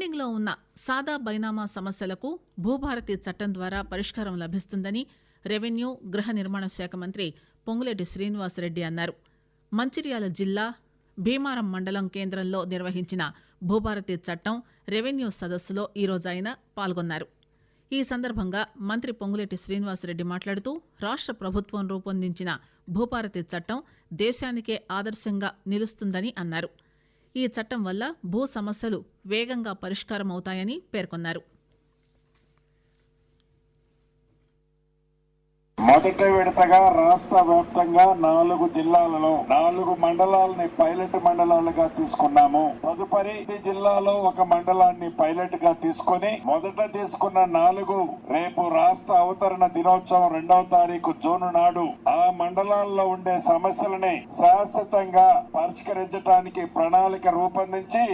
పెండింగ్లో ఉన్న సాదా బైనామా సమస్యలకు భూభారతి చట్టం ద్వారా పరిష్కారం లభిస్తుందని రెవెన్యూ గృహ నిర్మాణ శాఖ మంత్రి పొంగులేటి శ్రీనివాసరెడ్డి అన్నారు. మంచిర్యాల జిల్లా భీమారం మండలం కేంద్రంలో నిర్వహించిన భూభారతి చట్టం రెవెన్యూ సదస్సులో ఈరోజు ఆయన పాల్గొన్నారు. ఈ సందర్భంగా మంత్రి పొంగులేటి శ్రీనివాసరెడ్డి మాట్లాడుతూ రాష్ట్ర ప్రభుత్వం రూపొందించిన భూభారతి చట్టం దేశానికే ఆదర్శంగా నిలుస్తుందని అన్నారు. ఈ చట్టం వల్ల భూ సమస్యలు వేగంగా పరిష్కారమవుతాయని పేర్కొన్నారు. మొదట విడతగా రాష్ట్ర వ్యాప్తంగా నాలుగు జిల్లాలలో నాలుగు మండలాలని పైలట్ మండలాలుగా తీసుకున్నాము. తదుపరి జిల్లాలో ఒక మండలాన్ని పైలట్గా తీసుకొని మొదట తీసుకున్న నాలుగు రేపు రాష్ట్ర అవతరణ దినోత్సవం రెండవ తారీఖు జూన్ నాడు ఆ మండలాల్లో ఉండే సమస్యలని శాశ్వతంగా పరిష్కరించడానికి ప్రణాళిక రూపొందించి